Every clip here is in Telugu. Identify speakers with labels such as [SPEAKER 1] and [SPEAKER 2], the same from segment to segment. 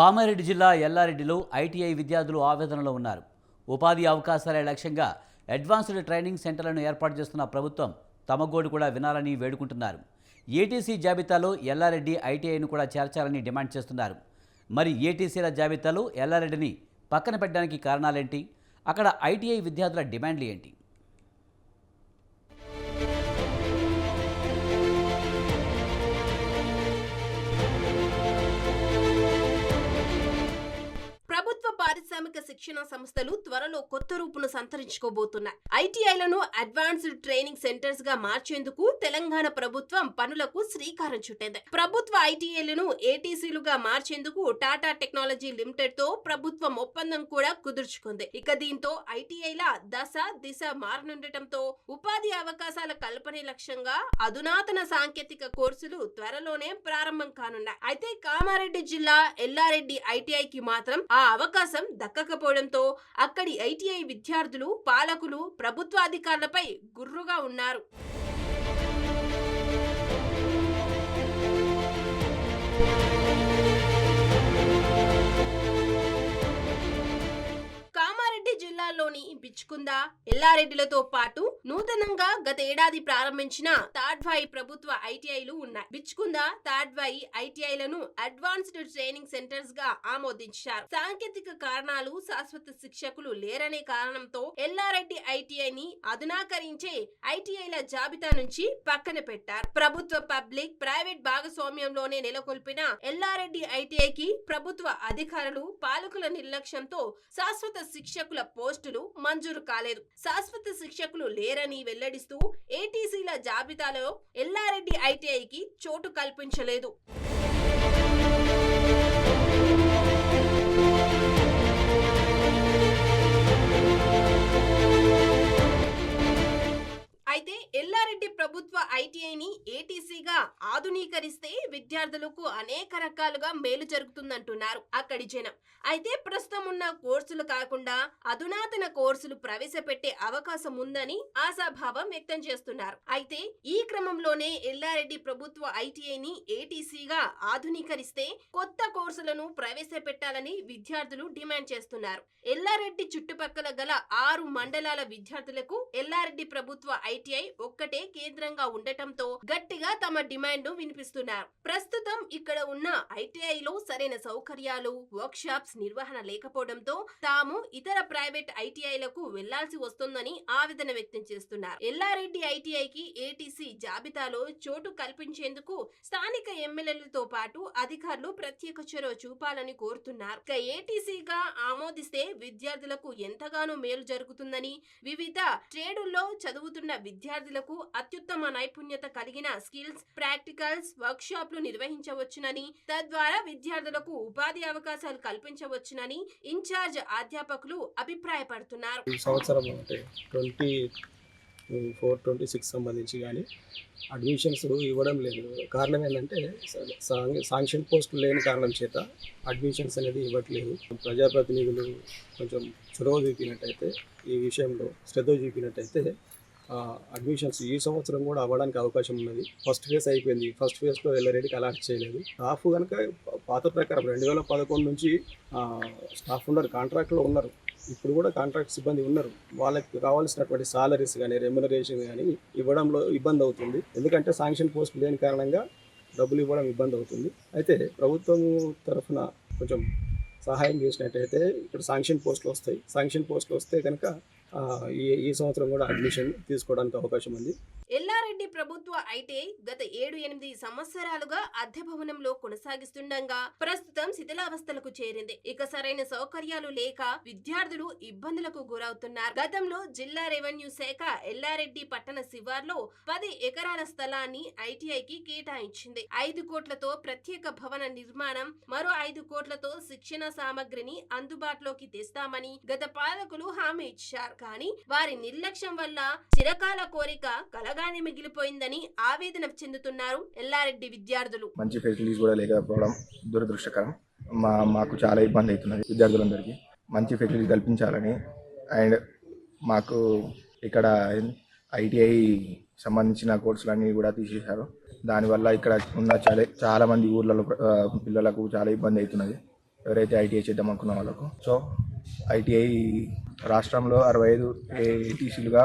[SPEAKER 1] కామారెడ్డి జిల్లా ఎల్లారెడ్డిలో ఐటీఐ విద్యార్థులు ఆవేదనలో ఉన్నారు. ఉపాధి అవకాశాలే లక్ష్యంగా అడ్వాన్స్డ్ ట్రైనింగ్ సెంటర్లను ఏర్పాటు చేస్తున్న ప్రభుత్వం తమ గోడు కూడా వినాలని వేడుకుంటున్నారు. ఏటీసీ జాబితాలో ఎల్లారెడ్డి ఐటీఐను కూడా చేర్చాలని డిమాండ్ చేస్తున్నారు. మరి ఏటీసీల జాబితాలో ఎల్లారెడ్డిని పక్కన పెట్టడానికి కారణాలేంటి? అక్కడ ఐటీఐ విద్యార్థుల డిమాండ్లు ఏంటి?
[SPEAKER 2] శిక్షణ సంస్థలు త్వరలో కొత్త రూపును సంతరించుకోబోతున్నాయి. ఐటీఐలను అడ్వాన్స్డ్ ట్రైనింగ్ సెంటర్స్గా మార్చేందుకు తెలంగాణ ప్రభుత్వం పనులకు శ్రీకారం చుట్టింది. ప్రభుత్వ ఐటీఐలను ఏటీసీలుగా మార్చేందుకు టాటా టెక్నాలజీ లిమిటెడ్తో ప్రభుత్వం ఒప్పందం కూడా కుదుర్చుకుంది. ఇక దీంతో ఐటీఐల దశ దిశ మారనుండటంతో ఉపాధి అవకాశాల కల్పనే లక్ష్యంగా అధునాతన సాంకేతిక కోర్సులు త్వరలోనే ప్రారంభం కానున్నాయి. అయితే కామారెడ్డి జిల్లా ఎల్లారెడ్డి ఐటీఐకి మాత్రం ఆ అవకాశం దక్కకపోవడంతో అక్కడి ఐటీఐ విద్యార్థులు పాలకులు ప్రభుత్వ అధికారులపై గుర్రుగా ఉన్నారు. కామారెడ్డి జిల్లాలోని బిచ్చుకుంద ఎల్లారెడ్డిలతో పాటు నూతనంగా గత ఏడాది ప్రారంభించిన తాడ్వాయి ప్రభుత్వ ఐటీఐలు ఉన్నాయి. బిచ్చుకుంద తాడ్వాయి ఐటీఐలను అడ్వాన్స్డ్ ట్రైనింగ్ సెంటర్స్గా ఆమోదించారు. సాంకేతిక కారణాలు శాశ్వత శిక్షకులు లేరనే కారణంతో ఎల్లారెడ్డి ఐటీఐని అధునాకరించే ఐటీఐల జాబితా నుంచి పక్కన పెట్టారు. ప్రభుత్వ పబ్లిక్ ప్రైవేట్ భాగస్వామ్యంలోనే నెలకొల్పిన ఎల్లారెడ్డి ఐటీఐకి ప్రభుత్వ అధికారులు పాలకుల నిర్లక్ష్యంతో శాశ్వత శిక్షకుల పోస్టులు మంజూరు కాలేదు. శాశ్వత శిక్షకులు లేరని వెల్లడిస్తూ ఏటీసీల జాబితాలో ఎల్లారెడ్డి ఐటీఐకి చోటు కల్పించలేదు. ఆధునీకరిస్తే విద్యార్థులకు అనేక రకాలుగా మేలు జరుగుతుందంటున్నారు అక్కడి జనం. అయితే ప్రస్తుతం ఉన్న కోర్సులు కాకుండా అధునాతన కోర్సులు ప్రవేశపెట్టే అవకాశం ఉందని ఆశాభావం వ్యక్తం చేస్తున్నారు. అయితే ఈ క్రమంలోనే ఎల్లారెడ్డి ప్రభుత్వ ఐటీఐని ఏటీసీగా ఆధునీకరిస్తే కొత్త కోర్సులను ప్రవేశపెట్టాలని విద్యార్థులు డిమాండ్ చేస్తున్నారు. ఎల్లారెడ్డి చుట్టుపక్కల గల ఆరు మండలాల విద్యార్థులకు ఎల్లారెడ్డి ప్రభుత్వ ఐటీఐ ఒక్కటే కేంద్రంగా ఉండటంతో గట్టిగా తమ డిమాండ్ వినిపిస్తున్నారు ప్రస్తుతం ఇక్కడ ఉన్న ఐటీఐలో సరైన సౌకర్యాలు వర్క్ షాప్స్ నిర్వహణ లేకపోవడంతో తాము ఇతర ప్రైవేట్ ఐటీఐలకు వెళ్ళాల్సి వస్తుందని ఆవేదన వ్యక్తం చేస్తున్నారు. ఎల్లారెడ్డి ఐటీఐకి ఏటీసీ జాబితాలో చోటు కల్పించేందుకు స్థానిక ఎమ్మెల్యేలతో పాటు అధికారులు ప్రత్యేక చొరవ చూపాలని కోరుతున్నారు. ఇక ఏటీసీగా ఆమోదిస్తే విద్యార్థులకు ఎంతగానో మేలు జరుగుతుందని వివిధ ట్రేడుల్లో చదువుతున్న విద్యార్థులకు అత్యుత్తమ నైపుణ్యత కలిగిన స్కిల్స్ ప్రాక్టికల్ వర్క్ షాప్లు నిర్వహించవచ్చునని తద్వారా విద్యార్థులకు ఉపాధి అవకాశాలు కల్పించవచ్చునని ఇన్ఛార్జ్ అధ్యాపకులు అభిప్రాయపడుతున్నారు.
[SPEAKER 3] ఈ సంవత్సరం అంటే ట్వంటీ ఫోర్ ట్వంటీ సిక్స్ సంబంధించి కానీ అడ్మిషన్స్ ఇవ్వడం లేదు. కారణం ఏంటంటే సాంక్షన్ శాంక్షన్ పోస్టులు లేని కారణం చేత అడ్మిషన్స్ అనేది ఇవ్వట్లేదు. ప్రజాప్రతినిధులు కొంచెం చొరవ చూపినట్టయితే ఈ విషయంలో శ్రద్ధ చూపినట్టయితే అడ్మిషన్స్ ఈ సంవత్సరం కూడా అవ్వడానికి అవకాశం ఉన్నది. ఫస్ట్ ఫేజ్ అయిపోయింది. ఫస్ట్ ఫేజ్లో వెళ్ళరెడ్డికి అలాట్ చేయలేదు. స్టాఫ్ కనుక పాత ప్రకారం రెండు వేల పదకొండు నుంచి స్టాఫ్ ఉన్నారు కాంట్రాక్ట్లో ఉన్నారు. ఇప్పుడు కూడా కాంట్రాక్ట్ సిబ్బంది ఉన్నారు. వాళ్ళకి కావాల్సినటువంటి సాలరీస్ కానీ రెమ్యునరేషన్ కానీ ఇవ్వడంలో ఇబ్బంది అవుతుంది. ఎందుకంటే శాంక్షన్ పోస్ట్ లేని కారణంగా డబ్బులు ఇవ్వడం ఇబ్బంది అవుతుంది. అయితే ప్రభుత్వం తరఫున కొంచెం సహాయం చేసినట్టయితే ఇక్కడ శాంక్షన్ పోస్టులు వస్తాయి. శాంక్షన్ పోస్టులు వస్తే కనుక ఈ ఈ సంవత్సరం కూడా అడ్మిషన్ తీసుకోవడానికి అవకాశం ఉంది.
[SPEAKER 2] ఎల్లారెడ్డి ప్రభుత్వ ఐటీఐ గత ఏడు ఎనిమిది సంవత్సరాలుగా అద్దె భవనంలో కొనసాగిస్తుండగా ప్రస్తుతం శిథిలావస్థలకు చేరింది. ఇక సరైన సౌకర్యాలు లేక విద్యార్థులు ఇబ్బందులకు గురవుతున్నారు. గతంలో జిల్లా రెవెన్యూ శాఖ ఎల్లారెడ్డి పట్టణ శివార్లో పది ఎకరాల స్థలాన్ని ఐటీఐకి కేటాయించింది. ఐదు కోట్లతో ప్రత్యేక భవన నిర్మాణం మరో ఐదు కోట్లతో శిక్షణ సామగ్రిని అందుబాటులోకి తెస్తామని గత పాలకులు హామీ ఇచ్చారు. కానీ వారి నిర్లక్ష్యం వల్ల చిరకాల కోరిక కలగానే మిగిలిపోయిందని ఆవేదన చెందుతున్నారు ఎల్లారెడ్డి విద్యార్థులు.
[SPEAKER 4] మంచి ఫెసిలిటీస్ కూడా లేకపోవడం దురదృష్టకరం. మా మాకు చాలా ఇబ్బంది అవుతున్నది విద్యార్థులందరికీ. మంచి ఫెసిలిటీ కల్పించాలని అండ్ మాకు ఇక్కడ ఐటీఐ సంబంధించిన కోర్సులన్నీ కూడా తీసేశారు. దానివల్ల ఇక్కడ ఉన్న చాలా చాలా మంది ఊర్లలో పిల్లలకు చాలా ఇబ్బంది అవుతున్నది. ఎవరైతే ఐటీఐ చేద్దాం అనుకున్న వాళ్ళకు. సో ఐటీఐ రాష్ట్రంలో అరవై ఐదు ఏటీసీలుగా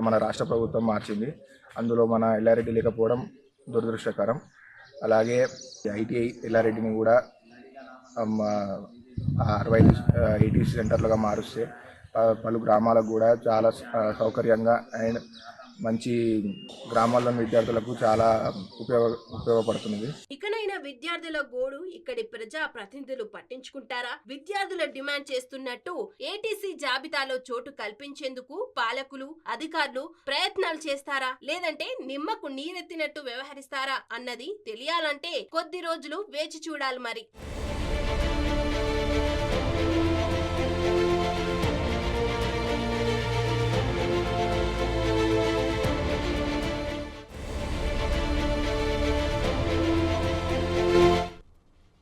[SPEAKER 4] మన రాష్ట్ర ప్రభుత్వం మార్చింది. అందులో మన ఎల్లారెడ్డి లేకపోవడం దురదృష్టకరం. అలాగే ఐటీఐ ఎల్లారెడ్డిని కూడా అరవై ఐదు ఏటీసీ సెంటర్లుగా మారుస్తే పలు గ్రామాలకు కూడా చాలా సౌకర్యంగా అండ్ మంచి గ్రామాల్లోని విద్యార్థులకు చాలా ఉపయోగ ఉపయోగపడుతుంది
[SPEAKER 2] విద్యార్థుల గోడు ఇక్కడి ప్రజా ప్రతినిధులు పట్టించుకుంటారా? విద్యార్థుల డిమాండ్ చేస్తున్నట్టు ఏటీసీ జాబితాలో చోటు కల్పించేందుకు పాలకులు అధికారులు ప్రయత్నాలు చేస్తారా? లేదంటే నిమ్మకు నీరెత్తినట్టు వ్యవహరిస్తారా? అన్నది తెలియాలంటే కొద్ది రోజులు వేచి చూడాలి మరి.